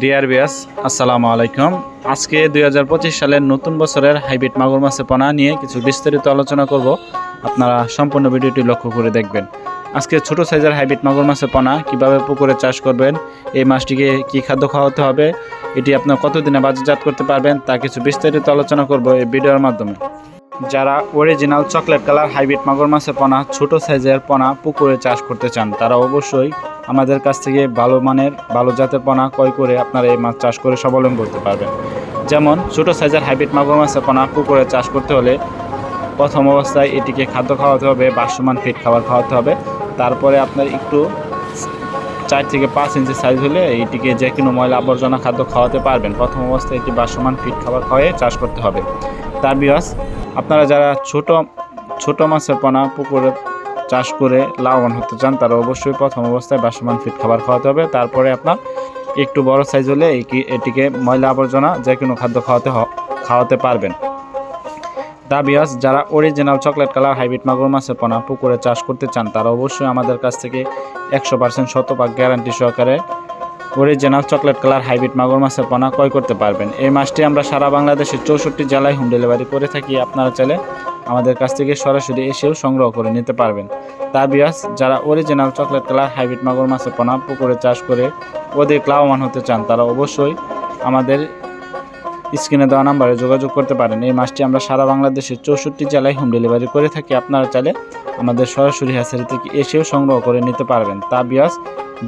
Deer বিয়াস আসসালামু আলাইকুম। আজকে দুই হাজার পঁচিশ সালের নতুন বছরের হাইব্রিড মাগুর মাছের পোনা নিয়ে কিছু বিস্তারিত আলোচনা করব। আপনারা সম্পূর্ণ ভিডিওটি লক্ষ্য করে দেখবেন। আজকে ছোট সাইজের হাইব্রিড মাগুর মাছের পোনা কীভাবে পুকুরে চাষ করবেন, এই মাছটিকে কি খাদ্য খাওয়াতে হবে, এটি আপনার কতদিনে বাজারজাত করতে পারবেন, তা কিছু বিস্তারিত আলোচনা করব এই ভিডিওর মাধ্যমে। যারা অরিজিনাল চকলেট কালার হাইব্রিড মাগুর মাছের পোনা, ছোট সাইজের পোনা পুকুরে চাষ করতে চান, তারা অবশ্যই আমাদের কাছ থেকে ভালো মানের, ভালো জাতের পোনা ক্রয় করে আপনারা এই মাছ চাষ করে স্বাবলম্বী করতে পারবেন। যেমন, ছোট সাইজের হাইব্রিড মাগুর মাছের পোনা পুকুরে চাষ করতে হলে প্রথম অবস্থায় এটিকে খাদ্য খাওয়াতে হবে, বাসমান ফিট খাবার খাওয়াতে হবে। তারপরে আপনার একটু চার থেকে পাঁচ ইঞ্চি সাইজ হলে এইটিকে যে কোনো ময়লা আবর্জনা খাদ্য খাওয়াতে পারবেন। প্রথম অবস্থায় এটি বাসমান ফিট খাবার খাওয়াই চাষ করতে হবে। তার বিয়াস আপনারা যারা ছোট ছোট মাছের পোনা পুকুরে চাষ করে লাভবান হতে চান, তারা অবশ্যই প্রথম অবস্থায় বাসমান ফিট খাবার খাওয়াতে হবে। তারপরে আপনার একটু বড় সাইজ হলে এটিকে ময়লা আবর্জনা যে কোনো খাদ্য খাওয়াতে খাওয়াতে পারবেন। দা বিয়াস যারা অরিজিনাল চকলেট কালার হাইব্রিড মাগুর মাছের পোনা পুকুরে চাষ করতে চান, তারা অবশ্যই আমাদের কাছ থেকে একশো পার্সেন্ট শতভাগ গ্যারান্টি সহকারে অরিজিনাল চকলেট কালার হাইব্রিড মাগুর মাছের পোনা ক্রয় করতে পারবেন। এই মাছটি আমরা সারা বাংলাদেশের চৌষট্টি জেলায় হোম ডেলিভারি করে থাকি। আপনারা চাইলে আমাদের কাছ থেকে সরাসরি এসেও সংগ্রহ করে নিতে পারবেন। তা বিয়াস, যারা অরিজিনাল চকলেট কালার হাইব্রিড মাগুর মাছের পোনা পুকুরে চাষ করে অধিক লাভবান হতে চান, তারা অবশ্যই আমাদের স্ক্রিনে দেওয়া নাম্বারে যোগাযোগ করতে পারেন। এই মাছটি আমরা সারা বাংলাদেশের চৌষট্টি জেলায় হোম ডেলিভারি করে থাকি। আপনারা চাইলে আমাদের সরাসরি হ্যাচারি থেকে এসেও সংগ্রহ করে নিতে পারবেন। তা বিয়াস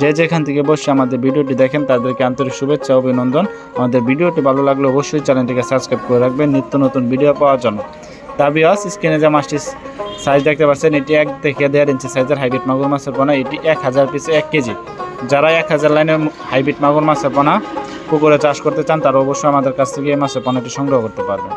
যে যেখান থেকে বসে আমাদের ভিডিওটি দেখেন, তাদেরকে আন্তরিক শুভেচ্ছা অভিনন্দন। আমাদের ভিডিওটি ভালো লাগলে অবশ্যই চ্যানেলটিকে সাবস্ক্রাইব করে রাখবেন। নিত্য নতুন ভিডিও পাওয়ার জন্য। তা বিয়াস স্ক্রিনে যে মাছটি সাইজ দেখতে পাচ্ছেন, এটি এক থেকে দেড় ইঞ্চি সাইজের হাইব্রিড মাগুর মাছের পোনা। এটি এক হাজার পিসে এক কেজি যারা এক হাজার লাইনের হাইব্রিড মাগুর মাছের পোনা পুকুরে চাষ করতে চান, তারা অবশ্যই আমাদের কাছ থেকে এই মাছের পোনাটি সংগ্রহ করতে পারবেন।